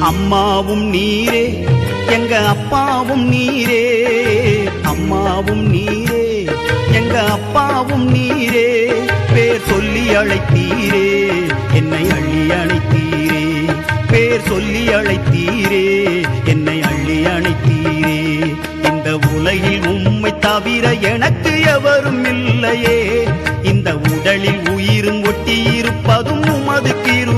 அம்மாவும் நீரே எங்க அப்பாவும் நீரே. அம்மாவும் நீரே எங்க அப்பாவும் நீரே. பேர் சொல்லி அழைத்தீரே என்னை அள்ளி அணைத்தீரே. பேர் சொல்லி அழைத்தீரே என்னை அள்ளி அணைத்தீரே. இந்த உலகில் உம்மை தவிர எனக்கு எவரும் இல்லையே. இந்த உடலில் உயிரும் ஒட்டியிருப்பதும் உமது கிருபையே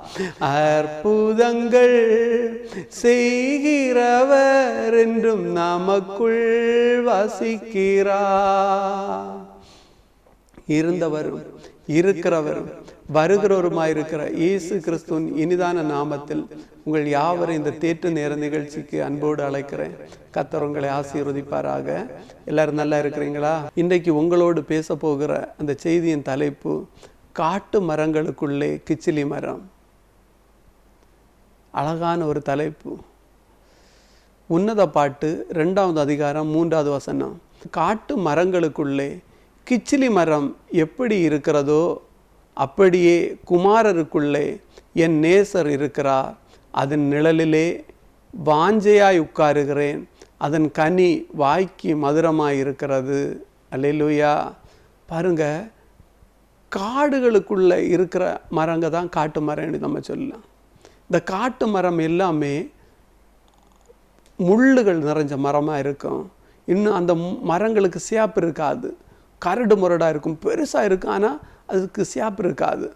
அற்புதங்கள் செய்கிறவர் என்றும் நமக்குள் வசிக்கிறா இருந்தவரும் இருக்கிறவரும் வருகிறவருமாயிருக்கிற இயேசு கிறிஸ்துவின் இனிதான நாமத்தில் உங்கள் யாவரும் இந்த தேற்று நேர நிகழ்ச்சிக்கு அன்போடு அழைக்கிறேன். கத்தர் உங்களை ஆசீர்வதிப்பாராக. எல்லாரும் நல்லா இருக்கிறீங்களா? இன்றைக்கு உங்களோடு பேச போகிற அந்த செய்தியின் தலைப்பு காட்டு மரங்களுக்குள்ளே கிச்சிலி மரம். அழகான ஒரு தலைப்பு. உன்னத பாட்டு ரெண்டாவது அதிகாரம் மூன்றாவது வசனம். காட்டு மரங்களுக்குள்ளே கிச்சிலி மரம் எப்படி இருக்கிறதோ அப்படியே குமாரருக்குள்ளே என் நேசர் இருக்கிறார். அதன் நிழலிலே வாஞ்சையாய் உட்காருகிறேன். அதன் கனி வாய்க்கு மதுரமாக இருக்கிறது. அல்லேலூயா. பாருங்க காடுகளுக்குள்ளே இருக்கிற மரங்க தான் காட்டு மரம்னு நம்ம சொல்லலாம். இந்த காட்டு மரம் எல்லாமே முள்ளுகள் நிறைஞ்ச மரமாக இருக்கும். இன்னும் அந்த மரங்களுக்கு சேப்பு இருக்காது. கரடு முரடாக இருக்கும். பெருசாக இருக்கும். ஆனால் அதுக்கு சேப்பு இருக்காது.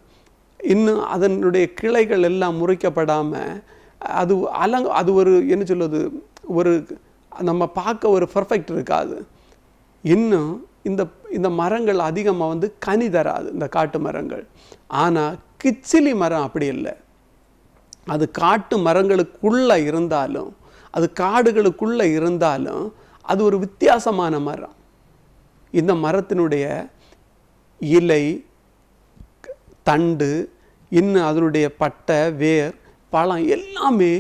இன்னும் அதனுடைய கிளைகள் எல்லாம் முறிக்கப்படாமல் அது அலங் அது ஒரு என்ன சொல்லுது ஒரு நம்ம பார்க்க ஒரு பர்ஃபெக்ட் இருக்காது. இன்னும் இந்த இந்த மரங்கள் அதிகமாக வந்து கனி தராது இந்த காட்டு மரங்கள். ஆனால் கிச்சிலி மரம் அப்படி இல்லை. அது காட்டு மரங்களுக்குள்ளே இருந்தாலும் அது காடுகளுக்குள்ளே இருந்தாலும் அது ஒரு வித்தியாசமான மரம். இந்த மரத்தினுடைய இலை தண்டு இன்னும் அதனுடைய பட்டை வேர் பழம் எல்லாமே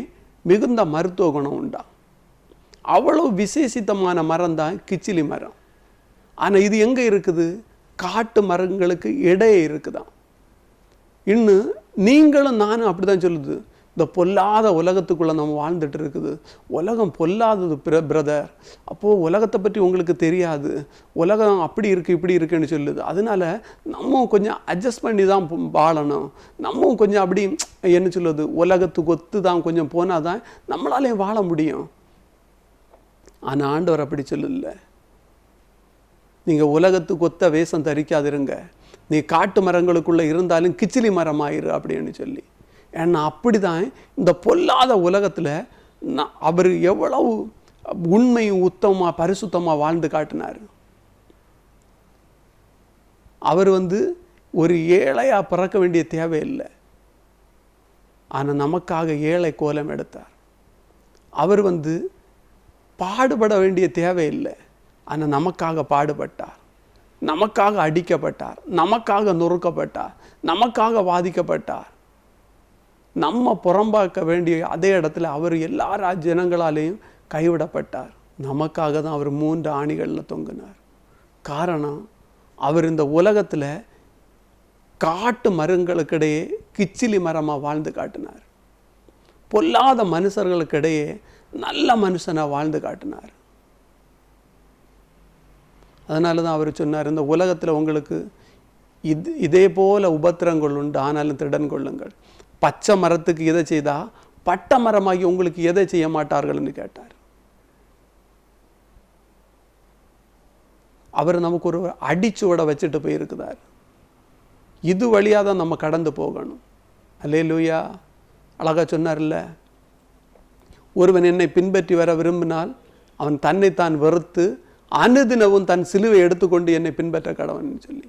மிகுந்த மருத்துவ குணம் உண்டா? அவ்வளோ விசேஷித்தமான மரம் தான் கிச்சிலி மரம். ஆனால் இது எங்கே இருக்குது? காட்டு மரங்களுக்கு இடையே இருக்குதான். இன்னும் நீங்களும் நானும் அப்படி தான் சொல்லுது. இந்த பொல்லாத உலகத்துக்குள்ளே நம்ம வாழ்ந்துட்டு இருக்குது. உலகம் பொல்லாதது பிர பிரதர் அப்போது உலகத்தை பற்றி உங்களுக்கு தெரியாது. உலகம் அப்படி இருக்குது இப்படி இருக்குன்னு சொல்லுது. அதனால நம்ம கொஞ்சம் அட்ஜஸ்ட் பண்ணி தான் வாழணும். நம்ம கொஞ்சம் அப்படி என்ன சொல்லுது? உலகத்துக்கு ஒத்து தான் கொஞ்சம் போனால் தான் நம்மளாலேயும் வாழ முடியும். ஆனால் ஆண்டவர் அப்படி சொல்லல. நீங்கள் உலகத்துக்கு ஒத்த வேஷம் தரிக்காதிருங்க. நீ காட்டு மரங்களுக்குள்ளே இருந்தாலும் கிச்சிலி மரமாயிரு அப்படின்னு சொல்லி. ஏன்னா அப்படிதான் இந்த பொல்லாத உலகத்தில் அவர் எவ்வளவு உண்மையும் உத்தமாக பரிசுத்தமாக வாழ்ந்து காட்டினார். அவர் வந்து ஒரு ஏழையா பிறக்க வேண்டிய தேவையில்லை ஆனால் நமக்காக ஏழை கோலம் எடுத்தார். அவர் வந்து பாடுபட வேண்டிய தேவையில்லை ஆனால் நமக்காக பாடுபட்டார். நமக்காக அடிக்கப்பட்டார். நமக்காக நொறுக்கப்பட்டார். நமக்காக வாதிக்கப்பட்டார். நம்ம புறம்பாக்க வேண்டிய அதே இடத்துல அவர் எல்லா ஜனங்களாலேயும் கைவிடப்பட்டார். நமக்காக தான் அவர் மூன்று ஆணிகளில் தொங்கினார். காரணம் அவர் இந்த உலகத்தில் காட்டு மரங்களுக்கிடையே கிச்சிலி மரமாக வாழ்ந்து காட்டினார். பொல்லாத மனுஷர்களுக்கிடையே நல்ல மனுஷனாக வாழ்ந்து காட்டினார். அதனால தான் அவர் சொன்னார் இந்த உலகத்தில் உங்களுக்கு இது இதே போல உபத்திரங்கள் உண்டு ஆனாலும் திடன் கொள்ளுங்கள். பச்சை மரத்துக்கு எதை செய்தா? பட்ட மரமாகி உங்களுக்கு எதை செய்ய மாட்டார்கள்னு கேட்டார். அவர் நமக்கு ஒரு அடிச்சுவடை வச்சுட்டு போயிருக்கிறார். இது வழியாக தான் நம்ம கடந்து போகணும். அல்லே லூயா அழகா சொன்னார்ல ஒருவன் என்னை பின்பற்றி வர விரும்பினால் அவன் தன்னைத்தான் வெறுத்து அனுதினவும் தன் சிலுவை எடுத்துக்கொண்டு என்னை பின்பற்ற கடவன் சொல்லி.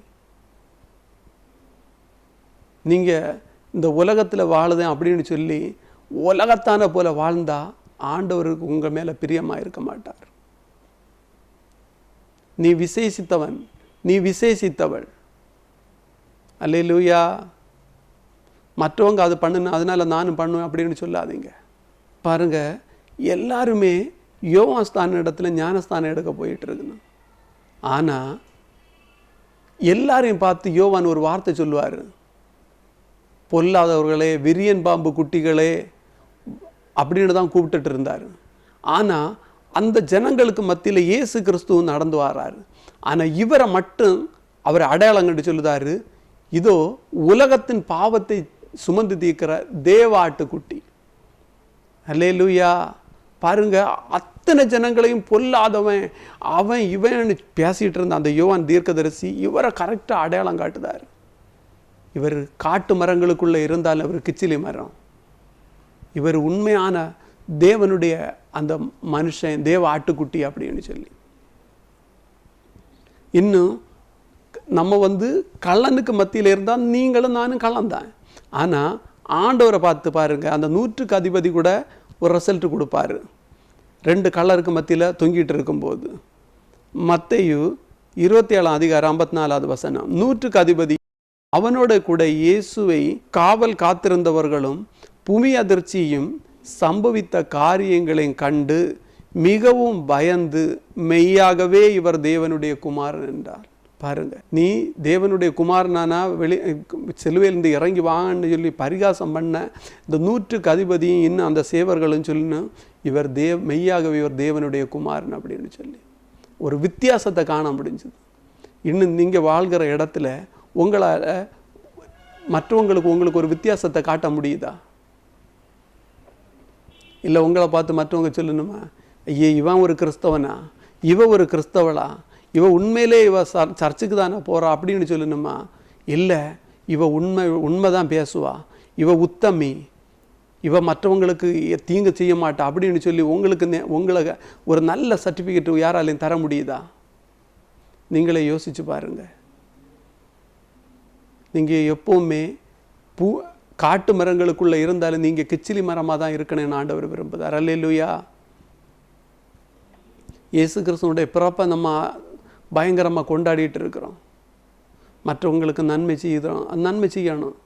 நீங்க இந்த உலகத்துல வாழுதேன் அப்படின்னு சொல்லி உலகத்தான போல வாழ்ந்தா ஆண்டவருக்கு உங்கள் மேலே பிரியமாக இருக்க மாட்டார். நீ விசேஷித்தவன் நீ விசேஷித்தவள். அல்லேலூயா. மற்றவங்க அது பண்ணுன அதனால நானும் பண்ணுவேன் அப்படின்னு சொல்லாதீங்க. பாருங்க எல்லாருமே யோகாஸ்தான இடத்துல ஞானஸ்தானம் எடுக்க போயிட்டு இருக்கணும் ஆனால் எல்லாரையும் பார்த்து யோவான் ஒரு வார்த்தை சொல்லுவார். பொல்லாதவர்களே விரியன் பாம்பு குட்டிகளே அப்படின்னு தான் கூப்பிட்டுட்டு இருந்தார். ஆனால் அந்த ஜனங்களுக்கு மத்தியில் இயேசு கிறிஸ்துவும் நடந்து வராரு. ஆனால் இவரை மட்டும் அவர் அடையாளம் கண்டு சொல்லுதாரு இதோ உலகத்தின் பாவத்தை சுமந்து தீர்க்கிற குட்டி. அல்லே லூய்யா பாருங்க அத்தனை ஜனங்களையும் பொல்லாதவன் அவன் இவன் பேசிகிட்டு இருந்த அந்த யோவான் தீர்க்கதரிசி இவரை கரெக்டாக அடையாளம் காட்டுதார். இவர் காட்டு மரங்களுக்குள்ளே இருந்தால் அவர் கிச்சிலி மரம். இவர் உண்மையான தேவனுடைய அந்த மனுஷன் தேவ ஆட்டுக்குட்டி அப்படின்னு சொல்லி. இன்னும் நம்ம வந்து கள்ளனுக்கு மத்தியில் இருந்தால் நீங்களும் நானும் கள்ளன் தான். ஆனால் ஆண்டவரை பார்த்து பாருங்கள் அந்த நூற்றுக்கு அதிபதி கூட ஒரு ரிசல்ட் கொடுப்பாரு. ரெண்டு கள்ளருக்கு மத்தியில் தொங்கிட்டு இருக்கும்போது. மத்தையு இருபத்தி ஏழாம் அதிகாரம் ஐம்பத்தி நாலாவது வசனம். நூற்றுக்கு அதிபதி அவனோட கூட இயேசுவை காவல் காத்திருந்தவர்களும் புமி அதிர்ச்சியும் சம்பவித்த காரியங்களையும் கண்டு மிகவும் பயந்து மெய்யாகவே இவர் தேவனுடைய குமாரன் என்றார். பாருங்க நீ தேவனுடைய குமாரனானா வெளி செலுவையிலிருந்து இறங்கி வாங்கன்னு சொல்லி பரிகாசம் பண்ண இந்த நூற்றுக்கு அதிபதியும் இன்னும் அந்த சேவர்களும் சொல்லணும் இவர் தேவ் மெய்யாகவே இவர் தேவனுடைய குமாரன் அப்படின்னு சொல்லி. ஒரு வித்தியாசத்தை காண முடிஞ்சது. இன்னும் நீங்கள் வாழ்கிற இடத்துல உங்களால் மற்றவங்களுக்கு உங்களுக்கு ஒரு வித்தியாசத்தை காட்ட முடியுதா? இல்லை உங்களை பார்த்து மற்றவங்க சொல்லணுமா? ஐயே இவன் ஒரு கிறிஸ்தவனா? இவ ஒரு கிறிஸ்தவளா? இவ உண்மையிலே இவ சர் சர்ச்சுக்கு தானே போகிறா அப்படின்னு சொல்லணுமா? இல்லை இவ உண்மை உண்மை தான் பேசுவா. இவ உத்தமி. இவ மற்றவங்களுக்கு தீங்கு செய்ய மாட்டா அப்படின்னு சொல்லி உங்களுக்கு உங்களை ஒரு நல்ல சர்டிஃபிகேட் யாராலையும் தர முடியுதா? நீங்களே யோசிச்சு பாருங்கள் நீங்கள் எப்போவுமே பூ காட்டு மரங்களுக்குள்ளே இருந்தாலும் நீங்கள் கிச்சிலி மரமாக தான் இருக்கணும்னு ஆண்டவர் விரும்புதார் அல்லையா இயேசு கிறிஸ்துவனுடைய பிறப்பை நம்ம பயங்கரமாக கொண்டாடிட்டு இருக்கிறோம். மற்றவங்களுக்கு நன்மை செய்கிறோம். நன்மை செய்யணும்.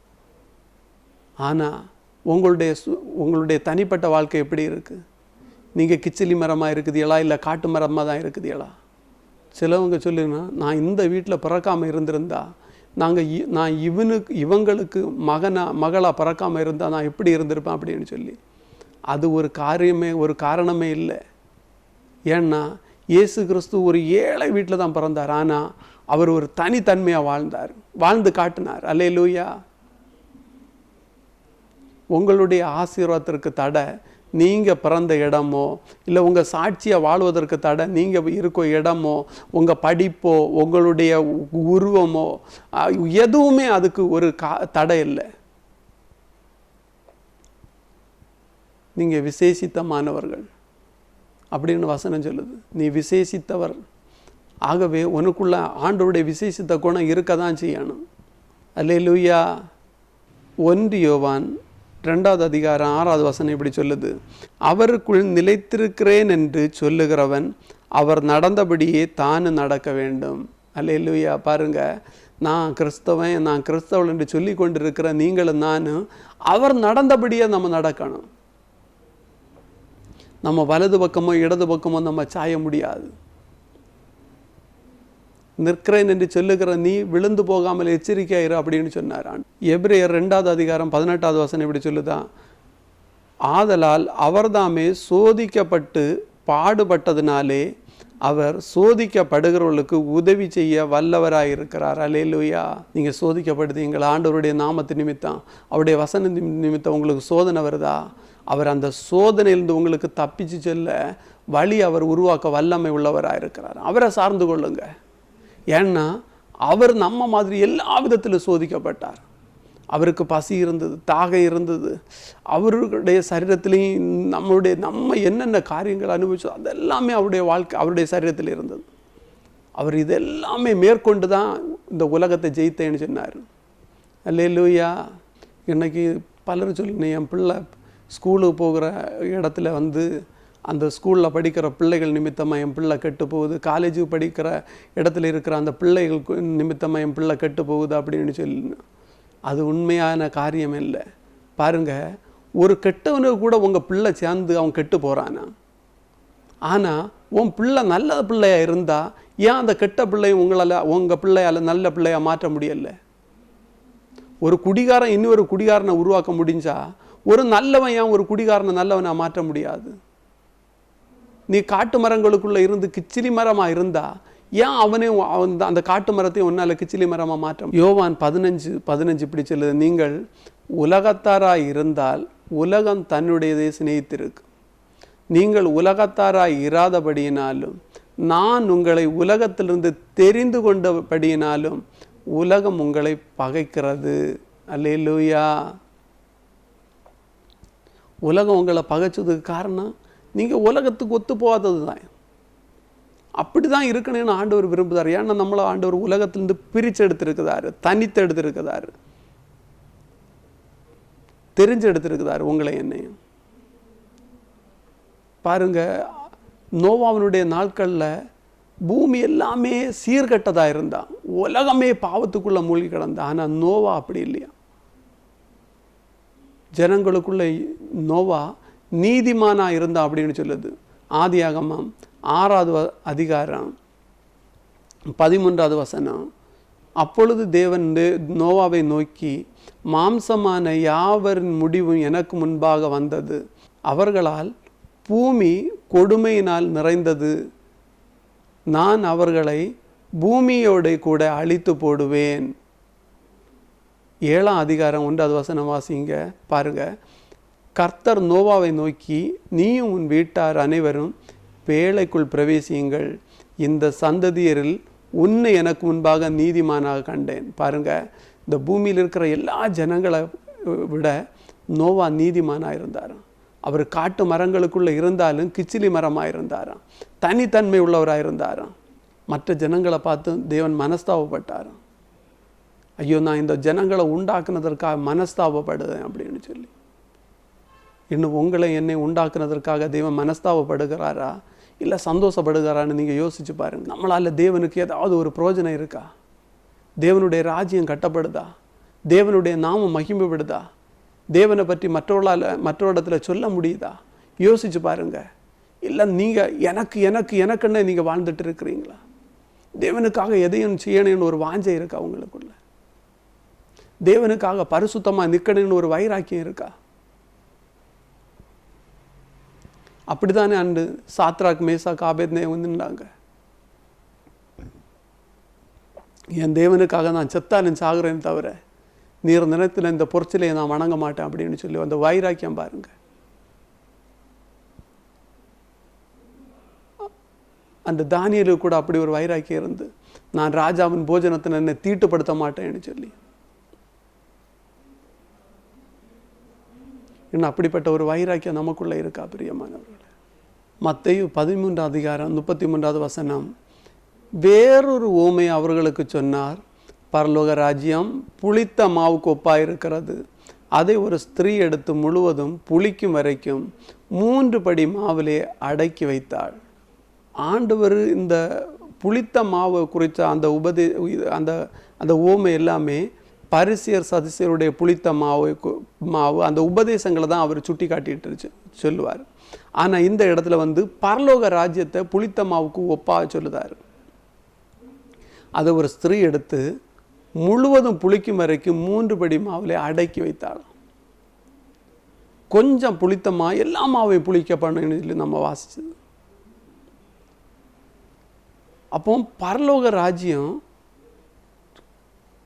ஆனால் உங்களுடைய உங்களுடைய தனிப்பட்ட வாழ்க்கை எப்படி இருக்குது நீங்கள் கிச்சிலி மரமாக இருக்குதுங்களா இல்லை காட்டு மரமாக தான் இருக்குதுங்களா சிலவங்க சொல்லுங்க நான் இந்த வீட்டில் பிறக்காமல் இருந்திருந்தா நாங்கள் நான் இவனுக்கு இவங்களுக்கு மகனா மகளாக பிறக்காமல் இருந்தால் நான் எப்படி இருந்திருப்பேன் அப்படின்னு சொல்லி. அது ஒரு காரியமே ஒரு காரணமே இல்லை. ஏன்னா இயேசு கிறிஸ்து ஒரு ஏழை வீட்டில் தான் பிறந்தார். ஆனால் அவர் ஒரு தனித்தன்மையாக வாழ்ந்தார். வாழ்ந்து காட்டினார். அல்லே லூயா உங்களுடைய ஆசீர்வாதத்திற்கு தடை. நீங்கள் பிறந்த இடமோ இல்லை உங்கள் சாட்சியை வாழ்வதற்கு தடை நீங்கள் இருக்க இடமோ உங்கள் படிப்போ உங்களுடைய உ- உருவமோ எதுவுமே அதுக்கு ஒரு கா தடை இல்லை. நீங்கள் விசேஷித்தமானவர்கள். அப்படின்னு வசனம் சொல்லுது. நீ விசேஷித்தவர். ஆகவே உனக்குள்ள ஆண்டோருடைய விசேஷித்த குணம் இருக்க தான் செய்யணும். அல்லேலூயா. ஒன்று யோவான் ரெண்டாவது அதிகாரம் ஆறாவது வசனம் இப்படி சொல்லுது. அவருக்குள் நிலைத்திருக்கிறேன் என்று சொல்லுகிறவன் அவர் நடந்தபடியே தானும் நடக்க வேண்டும். அல்லையா பாருங்க. நான் கிறிஸ்தவன் நான் கிறிஸ்தவள் என்று சொல்லி கொண்டிருக்கிற நீங்களும் நானும் அவர் நடந்தபடியே நம்ம நடக்கணும். நம்ம வலது பக்கமோ இடது பக்கமோ நம்ம சாய முடியாது. நிற்கிறேன் என்று சொல்லுகிற நீ விழுந்து போகாமல் எச்சரிக்கையாயிரு அப்படின்னு சொன்னாரான் எபிரேயர் ரெண்டாவது அதிகாரம் பதினெட்டாவது வசனம் இப்படி சொல்லுதான் ஆதலால் அவர்தாமே சோதிக்கப்பட்டு பாடுபட்டதினாலே அவர் சோதிக்கப்படுகிறவர்களுக்கு உதவி செய்ய வல்லவராயிருக்கிறார். லூயா நீங்கள் சோதிக்கப்படுதீங்கள்? ஆண்டவருடைய நாமத்து நிமித்தம். அவருடைய வசன நிமித்தம் உங்களுக்கு சோதனை வருதா? அவர் அந்த சோதனையிலிருந்து உங்களுக்கு தப்பிச்சு செல்ல வழி அவர் உருவாக்க வல்லமை உள்ளவராக இருக்கிறார் அவரை சார்ந்து கொள்ளுங்கள் ஏன்னா அவர் நம்ம மாதிரி எல்லா விதத்திலும் சோதிக்கப்பட்டார். அவருக்கு பசி இருந்தது தாகம் இருந்தது. அவருடைய சரீரத்திலையும் நம்மளுடைய நம்ம என்னென்ன காரியங்கள் அனுபவிச்சோம் அதெல்லாமே அவருடைய வாழ்க்கை அவருடைய சரீரத்தில் இருந்தது. அவர் இதெல்லாமே மேற்கொண்டு தான் இந்த உலகத்தை ஜெயித்தேன்னு சொன்னார். அல்லேலூயா. இன்னைக்கு பலர் சொல்லணும் என் பிள்ளை ஸ்கூலுக்கு போகிற இடத்துல வந்து அந்த ஸ்கூலில் படிக்கிற பிள்ளைகள் நிமித்தமாக என் பிள்ளை கெட்டு போகுது. காலேஜுக்கு படிக்கிற இடத்துல இருக்கிற அந்த பிள்ளைகளுக்கு நிமித்தமாக என் பிள்ளை கெட்டு போகுது அப்படின்னு சொல்லி அது உண்மையான காரியம் இல்லை. பாருங்க ஒரு கெட்டவனுக்கு கூட உங்கள் பிள்ளை சேர்ந்து அவன் கெட்டு போகிறானா ஆனால் உன் பிள்ளை நல்ல பிள்ளையாக இருந்தால் ஏன் அந்த கெட்ட பிள்ளையும் உங்களால் உங்கள் பிள்ளையால் நல்ல பிள்ளையாக மாற்ற முடியல? ஒரு குடிகாரன் இன்னொரு குடிகாரனை உருவாக்க முடிஞ்சால் ஒரு நல்லவன் ஏன் ஒரு குடிகாரனை நல்லவனாக மாற்ற முடியாது? நீ காட்டு மரங்களுக்குள்ளே இருந்து கிச்சிலி மரமா இருந்தால் ஏன் அவனே அந்த அந்த காட்டு மரத்தை உன்னால கிச்சிலி மரமாக மாற்றம் யோவான் பதினஞ்சு பதினஞ்சு இப்படி சொல்லுது. நீங்கள் உலகத்தாராய் இருந்தால் உலகம் தன்னுடையதை சிநேகித்திருக்கு. நீங்கள் உலகத்தாராய் இராதபடியினாலும் நான் உங்களை உலகத்திலிருந்து தெரிந்து கொண்டபடியினாலும் உலகம் உங்களை பகைக்கிறது. அல்லேலூயா. உலகம் உங்களை பகைச்சதுக்கு காரணம்? நீங்கள் உலகத்துக்கு ஒத்து போகாதது தான் அப்படி தான் இருக்கணும்னு ஆண்டவர் விரும்புதார் ஏன்னா நம்மளை ஆண்டவர் உலகத்திலேருந்து பிரித்து எடுத்திருக்கிறாரு தனித்து எடுத்திருக்கிறாரு. தெரிஞ்சு எடுத்திருக்கிறார் உங்களை என்னையும் பாருங்க நோவாவினுடைய நாட்களில் பூமி எல்லாமே சீர்கெட்டதா இருந்தா உலகமே பாவத்துக்குள்ள மூழ்கி கிடந்தா ஆனா நோவா அப்படி இல்லையா? ஜனங்களுக்குள்ள நோவா நீதிமானா இருந்தா அப்படின்னு சொல்லுது. ஆதியாகமாம் ஆறாவது வ- அதிகாரம் பதிமூன்றாவது வசனம். அப்பொழுது தேவன் நோவாவை நோக்கி மாம்சமான யாவரின் முடிவும் எனக்கு முன்பாக வந்தது. அவர்களால் பூமி கொடுமையினால் நிறைந்தது. நான் அவர்களை பூமியோட கூட அழித்து போடுவேன். ஏழாம் அதிகாரம் ஒன்றாவது வசனம் வாசிங்க பாருங்க. கர்த்தர் நோவாவை நோக்கி நீயும் உன் வீட்டார் அனைவரும் பேழைக்குள் பிரவேசியுங்கள். இந்த சந்ததியரில் உன்னை எனக்கு முன்பாக நீதிமானாக கண்டேன். பாருங்க இந்த பூமியில் இருக்கிற எல்லா ஜனங்களை விட நோவா நீதிமானாக இருந்தார் அவர் காட்டு மரங்களுக்குள்ளே இருந்தாலும் கிச்சிலி மரமாக இருந்தாராம். தனித்தன்மை உள்ளவராக இருந்தாராம். மற்ற ஜனங்களை பார்த்து தேவன் மனஸ்தாபப்பட்டாராம். ஐயோ நான் இந்த ஜனங்களை உண்டாக்குனதற்காக மனஸ்தாபப்படுதேன் அப்படின்னு சொல்லி. இன்னும் உங்களை என்னை உண்டாக்குனதற்காக தேவன் மனஸ்தாபப்படுகிறாரா? இல்லை சந்தோஷப்படுகிறாரான்னு நீங்கள் யோசிச்சு பாருங்க. நம்மளால தேவனுக்கு ஏதாவது ஒரு பிரோஜனம் இருக்கா? தேவனுடைய ராஜ்யம் கட்டப்படுதா? தேவனுடைய நாமம் மகிமைப்படுதா? தேவனை பற்றி மற்றவர்களால் இடத்துல சொல்ல முடியுதா? யோசிச்சு பாருங்க. இல்லை நீங்கள் எனக்கு எனக்கு எனக்குன்னு நீங்கள் வாழ்ந்துட்டு இருக்கிறீங்களா? தேவனுக்காக எதையும் செய்யணும்னு ஒரு வாஞ்சை இருக்கா உங்களுக்குள்ள? தேவனுக்காக பரிசுத்தமாக நிற்கணும்னு ஒரு வைராக்கியம் இருக்கா? அப்படித்தானே அண்டு சாத்ராக் மேசா காபேத்னே வந்துட்டாங்க என் தேவனுக்காக நான் செத்தாலும் சாகுறேன் தவிர நீர் நிலத்தில் இந்த பொற்சிலையை நான் வணங்க மாட்டேன் அப்படின்னு சொல்லி அந்த வைராக்கியம் பாருங்க. அந்த தானியலுக்கு கூட அப்படி ஒரு வைராக்கியம் இருந்து நான் ராஜாவின் போஜனத்தை என்னை தீட்டுப்படுத்த மாட்டேன்னு சொல்லி இன்னும் அப்படிப்பட்ட ஒரு வைராக்கியம் நமக்குள்ளே இருக்கா பிரியமானவர்களே? மற்றையும் பதிமூன்றாம் அதிகாரம் முப்பத்தி மூன்றாவது வசனம். வேறொரு ஓமை அவர்களுக்கு சொன்னார் பரலோக ராஜ்யம் புளித்த மாவுக்கு ஒப்பாயிருக்கிறது. அதை ஒரு ஸ்திரீ எடுத்து முழுவதும் புளிக்கும் வரைக்கும் மூன்று படி மாவிலே அடக்கி வைத்தாள். ஆண்டவர் இந்த புளித்த மாவு குறித்த அந்த உபதே அந்த அந்த ஓமை எல்லாமே பரிசியர் சதிசியருடைய புளித்த மாவு மாவு அந்த உபதேசங்களை தான் அவர் சுட்டி காட்டிட்டு சொல்லுவார். ஆனால் இந்த இடத்துல வந்து பரலோக ராஜ்யத்தை புளித்த மாவுக்கு ஒப்பாக சொல்லுதார். அதை ஒரு ஸ்திரீ எடுத்து முழுவதும் புளிக்கும் வரைக்கும் மூன்று படி மாவிலே அடக்கி வைத்தாள் கொஞ்சம் புளித்தமா எல்லா மாவையும் புளிக்க பண்ணணும்னு சொல்லி நம்ம வாசிச்சது. அப்போ பரலோக ராஜ்யம்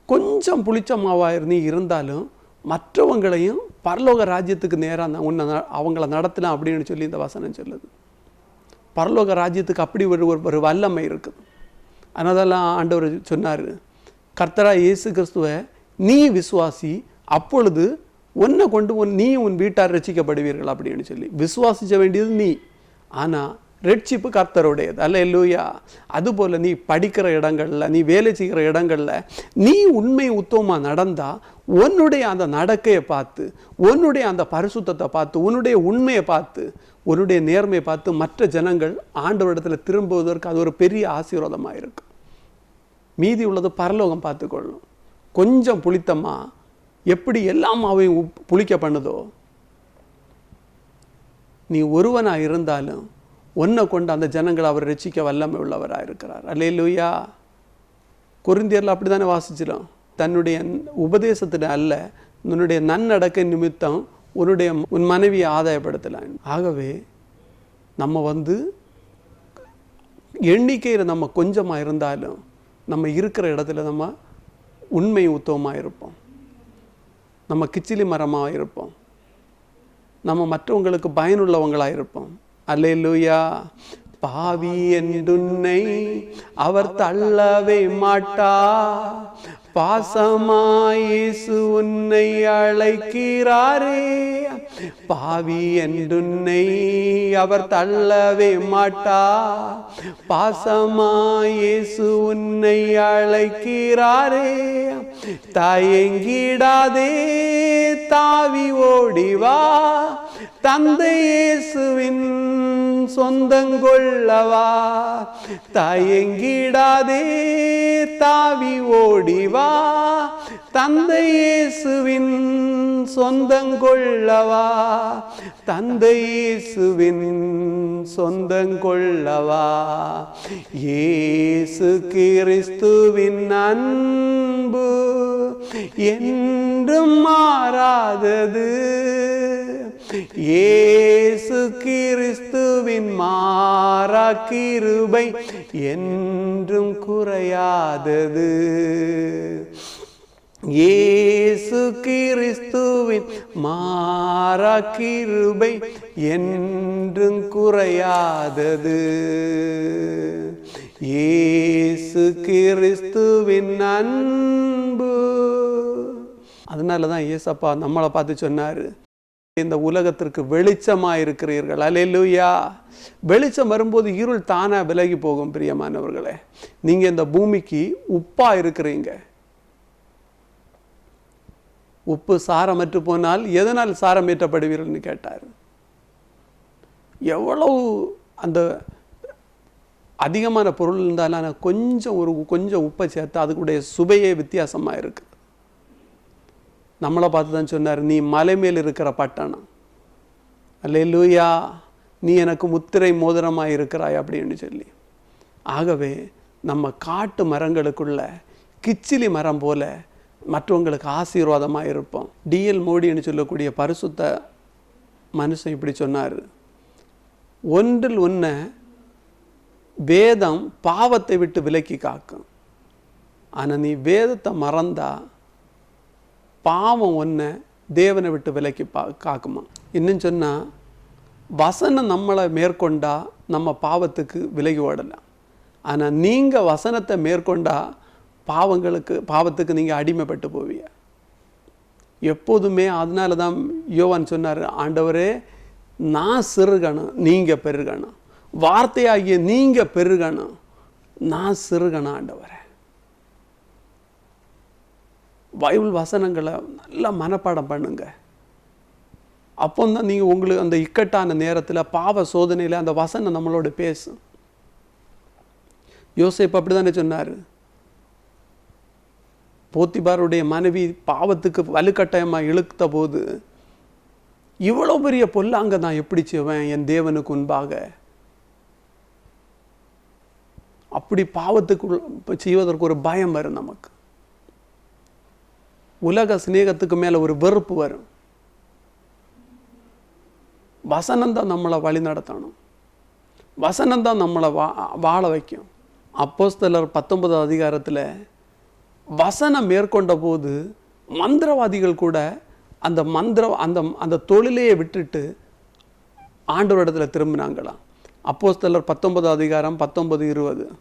கொஞ்சம் புளிச்ச மாவாக நீ இருந்தாலும் மற்றவங்களையும் பரலோக ராஜ்யத்துக்கு நேராக உன்னை ந- அவங்கள நடத்தலாம் அப்படின்னு சொல்லி இந்த வசனம் சொல்லுது. பரலோக ராஜ்யத்துக்கு அப்படி ஒரு ஒரு- ஒரு வல்லமை இருக்குது. அதனாலதான் ஆண்டவர் சொன்னார் கர்த்தரா இயேசு கிறிஸ்துவை நீ விசுவாசி அப்பொழுது உன்னை கொண்டு உன் நீ உன் வீட்டார் ரசிக்கப்படுவீர்கள் அப்படின்னு சொல்லி. விசுவாசிக்க வேண்டியது நீ. ஆனால் ரெட்சிப்பு கர்த்தருடையது. அல்ல இல்லையா அதுபோல் நீ படிக்கிற இடங்களில் நீ வேலை செய்கிற இடங்களில் நீ உண்மை உத்தமமாக நடந்தால் உன்னுடைய அந்த நடக்கையை பார்த்து உன்னுடைய அந்த பரிசுத்தத்தை பார்த்து உன்னுடைய உண்மையை பார்த்து உன்னுடைய நேர்மையை பார்த்து மற்ற ஜனங்கள் ஆண்டவரிடத்துல திரும்புவதற்கு அது ஒரு பெரிய ஆசீர்வாதமாக இருக்கும் மீதி உள்ளது பரலோகம் பார்த்துக்கொள்ளும். கொஞ்சம் புளித்தம்மா எப்படி எல்லாம் அவை புளிக்க பண்ணுதோ நீ ஒருவனாக இருந்தாலும் ஒன்றை கொண்டு அந்த ஜனங்களை அவர் ரசிக்க வல்லமை உள்ளவராக இருக்கிறார் அல்லே லூயா குருந்தியரில் அப்படி தானே வாசிச்சிடும் தன்னுடைய உபதேசத்தில் அல்ல உன்னுடைய நன்னடக்க நிமித்தம் உன்னுடைய உன் மனைவியை ஆதாயப்படுத்தலாம். ஆகவே நம்ம வந்து எண்ணிக்கையில் நம்ம கொஞ்சமாக இருந்தாலும் நம்ம இருக்கிற இடத்துல நம்ம உண்மை உத்தவமாக இருப்போம். நம்ம கிச்சிலி மரமாக இருப்போம். நம்ம மற்றவங்களுக்கு பயனுள்ளவங்களாக இருப்போம். அலையலுயா. பாவி என்றுன்னை அவர் தள்ளவே மாட்டா. பாசமாயேசு உன்னை அழைக்கிறாரே. பாவி என்றுன்னை அவர் தள்ளவே மாட்டா. பாசமாயேசு உன்னை அழைக்கிறாரே. தயங்கிடாதே தாவி ஓடிவா தந்தையேசுவின் சொந்தங்கொள்ளவா? தயங்கிடாதே தாவி ஓடிவா? தந்தையேசுவின் சொந்தங்கொள்ளவா? தந்தை இயேசுவின் சொந்தங்கொள்ளவா இயேசு கிறிஸ்துவின் அன்பு என்றும் மாறாதது. இயேசு கிறிஸ்துவின் மாறா கிருபை என்றும் குறையாதது. இயேசு கிறிஸ்து மாறா கிருபை என்றும் குறையாதது. ஏசு கிறிஸ்துவின் அன்பு. அதனால தான் ஏசப்பா நம்மளை பார்த்து சொன்னார் இந்த உலகத்திற்கு வெளிச்சமாக இருக்கிறீர்கள் அலையலூயா வெளிச்சம் வரும்போது இருள் தானாக விலகி போகும் பிரியமானவர்களே. நீங்கள் இந்த பூமிக்கு உப்பாக இருக்கிறீங்க. உப்பு சாரமற்று போனால் எதனால் சாரமேற்றப்படுவீர்கள்னு கேட்டார். எவ்வளவு அந்த அதிகமான பொருள் இருந்தாலும் ஆனால் கொஞ்சம் ஒரு கொஞ்சம் உப்பை சேர்த்து அதுக்குடைய சுவையே வித்தியாசமாக இருக்குது. நம்மளை பார்த்து தான் சொன்னார் நீ மலை மேல் இருக்கிற பட்டணம். அல்லேலூயா நீ எனக்கு முத்திரை மோதிரமாக இருக்கிறாய் அப்படின்னு சொல்லி. ஆகவே நம்ம காட்டு மரங்களுக்குள்ள கிச்சிலி மரம் போல மற்றவங்களுக்கு ஆசீர்வாதமாக இருப்போம். டிஎல் மோடின்னு சொல்லக்கூடிய பரிசுத்த மனுஷன் இப்படி சொன்னார். ஒன்றில் ஒன்று வேதம் பாவத்தை விட்டு விலக்கி காக்கும். ஆனால் நீ வேதத்தை மறந்தா பாவம் ஒன்று தேவனை விட்டு விலக்கி பா காக்குமா? இன்னும் சொன்னால் வசனம் நம்மளை மேற்கொண்டா நம்ம பாவத்துக்கு விலகி ஓடலாம். ஆனால் நீங்கள் வசனத்தை மேற்கொண்டா பாவங்களுக்கு பாவத்துக்கு நீங்கள் அடிமைப்பட்டு போவீங்க. எப்போதுமே அதனால தான் யோவான் சொன்னார் ஆண்டவரே நான் சிறுகணும் நீங்கள் பெருகணும். வார்த்தையாகிய நீங்கள் பெருகணும் நான் சிறுகணும் ஆண்டவரே. பைபிள் வசனங்களை நல்லா மனப்பாடம் பண்ணுங்க. அப்போ தான் நீங்கள் உங்களுக்கு அந்த இக்கட்டான நேரத்தில் பாவ சோதனையில் அந்த வசனம் நம்மளோட பேசும். யோசேப் அப்படி தானே சொன்னார்? போத்திபாருடைய மனைவி பாவத்துக்கு வலுக்கட்டாயமாக இழுத்த போது இவ்வளோ பெரிய பொல்லாங்க நான் எப்படி செய்வேன் என் தேவனுக்கு முன்பாக? அப்படி பாவத்துக்கு செய்வதற்கு ஒரு பயம் வரும் நமக்கு. உலக சிநேகத்துக்கு மேலே ஒரு வெறுப்பு வரும். வசனந்தான் நம்மளை வழி நடத்தணும். வசனந்தான் நம்மளை வா வாழ வைக்கும். அப்போஸ்தலர் பத்தொன்பதாம் அதிகாரத்தில் வசனம் மேற்கொண்ட போது மந்திரவாதிகள் கூட அந்த மந்திர அந்த அந்த தொழிலையே விட்டுட்டு ஆண்டவரிடத்தில் திரும்பினாங்களாம். அப்போஸ்தலர் பத்தொன்பது அதிகாரம் பத்தொன்பது இருபது.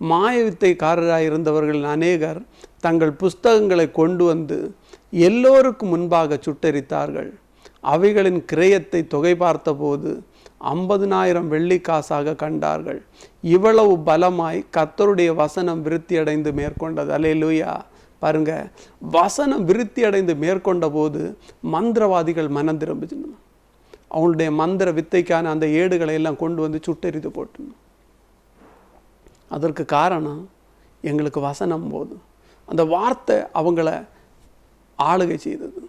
மாயவித்தைக்காரராக இருந்தவர்கள் அநேகர் தங்கள் புஸ்தகங்களை கொண்டு வந்து எல்லோருக்கும் முன்பாக சுட்டரித்தார்கள். அவைகளின் கிரயத்தை தொகை பார்த்தபோது ஐம்பதினாயிரம் வெள்ளி காசாக கண்டார்கள். இவ்வளவு பலமாய் கத்தருடைய வசனம் விருத்தி அடைந்து மேற்கொண்டது. அல்லேலூயா. பாருங்க வசனம் விருத்தி அடைந்து மேற்கொண்ட போது மந்திரவாதிகள் மனம் திரும்பிச்சிடணும் அவங்களுடைய மந்திர வித்தைக்கான அந்த ஏடுகளை எல்லாம் கொண்டு வந்து சுட்டெரித்து போட்டணும் அதற்கு காரணம் எங்களுக்கு வசனம் போதும். அந்த வார்த்தை அவங்கள ஆளுகை செய்தது.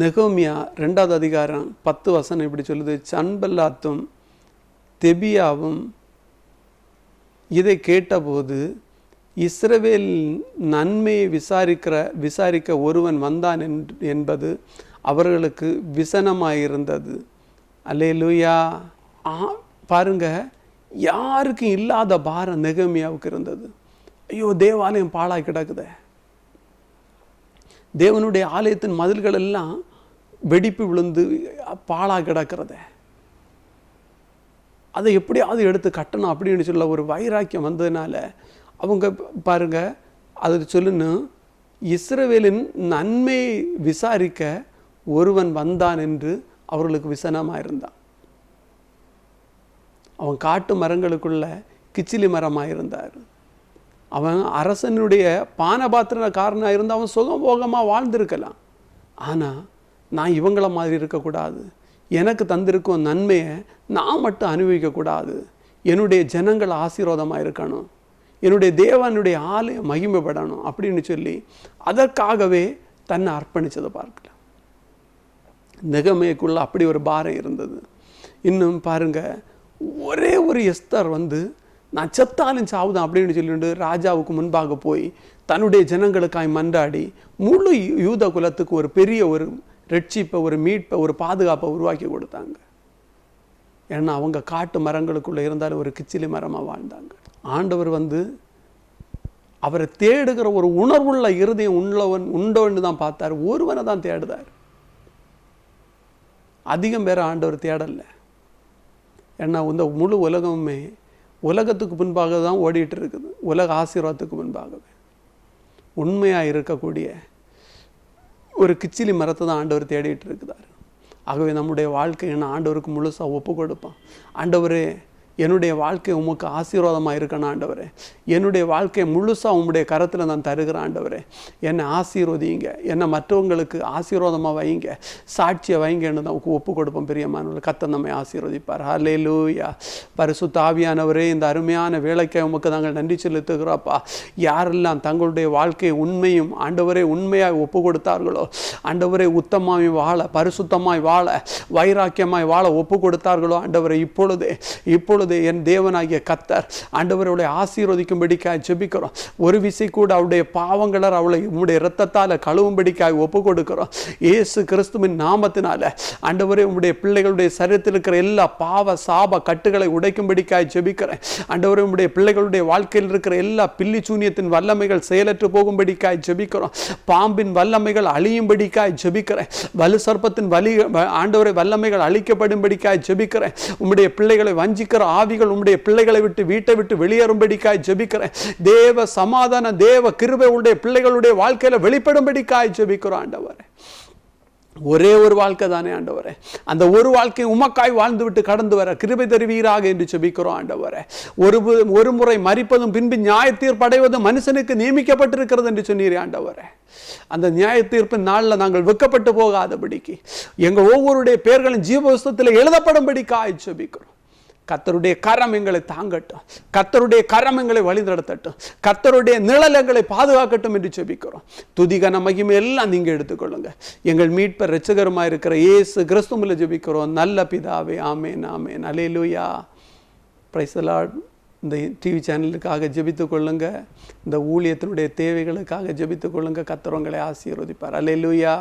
நெகோமியா ரெண்டாவது அதிகாரம் பத்து வசனம் இப்படி சொல்லுது சன்பல்லாத்தும் தெபியாவும் இதை கேட்டபோது இஸ்ரவேல் நன்மையை விசாரிக்கிற விசாரிக்க ஒருவன் வந்தான் என் என்பது அவர்களுக்கு விசனமாயிருந்தது. அல்லேலூயா. ஆ பாருங்க யாருக்கும் இல்லாத பாரம் நெகமியாவுக்கு இருந்தது. ஐயோ தேவாலயம் பாழாய் கிடக்குதே. தேவனுடைய ஆலயத்தின் மதில்கள் எல்லாம் வெடிப்பு விழுந்து பாழாக கிடக்கிறத. அதை எப்படியாவது எடுத்து கட்டணும் அப்படின்னு சொல்ல ஒரு வைராக்கியம் வந்ததுனால அவங்க பாருங்க அது சொல்லணும் இஸ்ரவேலின் நன்மையை விசாரிக்க ஒருவன் வந்தான் என்று அவர்களுக்கு விசனமாக இருந்தான் அவன் காட்டு மரங்களுக்குள்ள கிச்சிலி மரமாக இருந்தார் அவன் அரசனுடைய பானபாத்திரக்காரனாக இருந்து அவன் சுகபோகமாக வாழ்ந்திருக்கலாம். ஆனால் நான் இவங்கள மாதிரி இருக்கக்கூடாது. எனக்கு தந்திருக்கும் நன்மையை நான் மட்டும் அனுபவிக்கக்கூடாது. என்னுடைய ஜனங்கள் ஆசீர்வாதமாக இருக்கணும். என்னுடைய தேவனுடைய ஆலயம் மகிமைப்படணும் அப்படின்னு சொல்லி அதற்காகவே தன்னை அர்ப்பணிச்சதை பார்க்கலாம். நிகமைக்குள்ளே அப்படி ஒரு பாரம் இருந்தது. இன்னும் பாருங்க ஒரே ஒரு எஸ்தர் வந்து நான் செத்தாலும் சாவுதான் அப்படின்னு சொல்லிட்டு ராஜாவுக்கு முன்பாக போய் தன்னுடைய ஜனங்களுக்காய் மன்றாடி முழு யூத குலத்துக்கு ஒரு பெரிய ஒரு ரட்சிப்பை ஒரு மீட்பை ஒரு பாதுகாப்பை உருவாக்கி கொடுத்தாங்க. ஏன்னா அவங்க காட்டு மரங்களுக்குள்ளே இருந்தாலும் ஒரு கிச்சிலி மரமாக வாழ்ந்தாங்க. ஆண்டவர் வந்து அவரை தேடுகிற ஒரு உணர்வுள்ள இருதயம் உள்ளவன் உண்டோன்னு தான் பார்த்தார். ஒருவனை தான் தேடுதார். அதிகம் பேர் ஆண்டவர் தேடலை. ஏன்னா இந்த முழு உலகமுமே உலகத்துக்கு முன்பாக தான் ஓடிட்டு இருக்குது உலக ஆசீர்வாதத்துக்கு முன்பாகவே. உண்மையாக இருக்கக்கூடிய ஒரு கிச்சிலி மரத்தை தான் ஆண்டவர் தேடிட்டு இருக்கிறார் ஆகவே நம்முடைய வாழ்க்கையை நான் ஆண்டவருக்கு முழுசாக ஒப்பு கொடுப்பான். ஆண்டவரே என்னுடைய வாழ்க்கை உமக்கு ஆசீர்வாதமாக இருக்கணும் ஆண்டவரே. என்னுடைய வாழ்க்கை முழுசாக உம்முடைய கரத்தில் நான் தருகிறேன் ஆண்டவரே. என்னை ஆசீர்வதிங்க என்னை மற்றவங்களுக்கு ஆசீர்வாதமாக வைங்க சாட்சியை வைங்கன்னு தான் ஒப்பு கொடுப்போம் பிரியமானவர்கள் கத்த நம்மை ஆசீர்வதிப்பார். ஹலே லூயா பரிசு தாவியானவரே இந்த அருமையான வேலைக்கை உமக்கு நாங்கள் நன்றி செலுத்துகிறோப்பா யாரெல்லாம் தங்களுடைய வாழ்க்கையை உண்மையும் ஆண்டவரே உண்மையாக ஒப்பு கொடுத்தார்களோ ஆண்டவரே உத்தமாய் வாழ பரிசுத்தமாய் வாழ வைராக்கியமாய் வாழ ஒப்பு கொடுத்தார்களோ ஆண்டவரை இப்பொழுதே இப்பொழுது என் தேவனாகிய கத்தர் ஆண்டவருடைய ஆசீர்வதிக்கும்படிக்காய் ஜெபிக்கிறோம். ஒரு விசை கூட அவருடைய பாவங்களர் அவளை உம்முடைய இரத்தத்தால் கழுவும்படிக்காய் ஒப்பு கொடுக்கிறோம் இயேசு கிறிஸ்துவின் நாமத்தினால ஆண்டவரே உம்முடைய பிள்ளைகளுடைய சரீரத்தில் இருக்கிற எல்லா பாவ சாப கட்டுகளை உடைக்கும்படிக்காய் ஜெபிக்கிறேன். ஆண்டவரே உம்முடைய பிள்ளைகளுடைய வாழ்க்கையில் இருக்கிற எல்லா பில்லி சூனியத்தின் வல்லமைகள் செயலற்று போகும்படிக்காய் ஜெபிக்கிறோம். பாம்பின் வல்லமைகள் அழியும்படிக்காய் ஜெபிக்கிறேன். வலு சர்ப்பத்தின் வலி ஆண்டவரை வல்லமைகள் அழிக்கப்படும்படிக்காய் ஜெபிக்கிறேன். உம்முடைய பிள்ளைகளை வஞ்சிக்கிற ஆவிகள் உம்முடைய பிள்ளைகளை விட்டு வீட்டை விட்டு வெளியேறும்படிக்காய் ஜெபிக்கிறேன். தேவ சமாதான தேவ கிருபை உடைய பிள்ளைகளுடைய வாழ்க்கையில வெளிப்படும்படிக்காய் ஜெபிக்கிறோம் ஆண்டவரே. ஒரே ஒரு வாழ்க்கை தானே ஆண்டவரே. அந்த ஒரு வாழ்க்கை உமக்காய் வாழ்ந்து விட்டு கடந்து வர கிருபை தருவீராக என்று செபிக்கிறோம் ஆண்டவரே. ஒரு ஒரு முறை மறிப்பதும் பின்பு நியாய தீர்ப்படைவதும் மனுஷனுக்கு நியமிக்கப்பட்டிருக்கிறது என்று சொன்னீர் ஆண்டவரே. அந்த நியாய தீர்ப்பின் நாளில் நாங்கள் வெக்கப்பட்டு போகாதபடிக்கு எங்கள் ஒவ்வொருடைய பேர்களும் ஜீவபுஸ்தத்தில் எழுதப்படும்படிக்காய் செபிக்கிறோம் கத்தருடைய கரம் எங்களை தாங்கட்டும். கத்தருடைய கரம் எங்களை வழிநடத்தட்டும் கத்தருடைய நிழல் எங்களை பாதுகாக்கட்டும் என்று செபிக்கிறோம் துதிகன மகிமை எல்லாம் நீங்கள் எடுத்துக்கொள்ளுங்க. எங்கள் மீட்பர் ரச்சகரமாக இருக்கிற இயேசு கிறிஸ்துமில் ஜெபிக்கிறோம். நல்ல பிதாவே ஆமேன் ஆமேன். அலேலுயா பிரைசலாட் இந்த டிவி சேனலுக்காக ஜெபித்துக் கொள்ளுங்க. இந்த ஊழியத்தினுடைய தேவைகளுக்காக ஜெபித்துக் கொள்ளுங்க. கத்தரவங்களை ஆசீர்வதிப்பார். அலே லூயா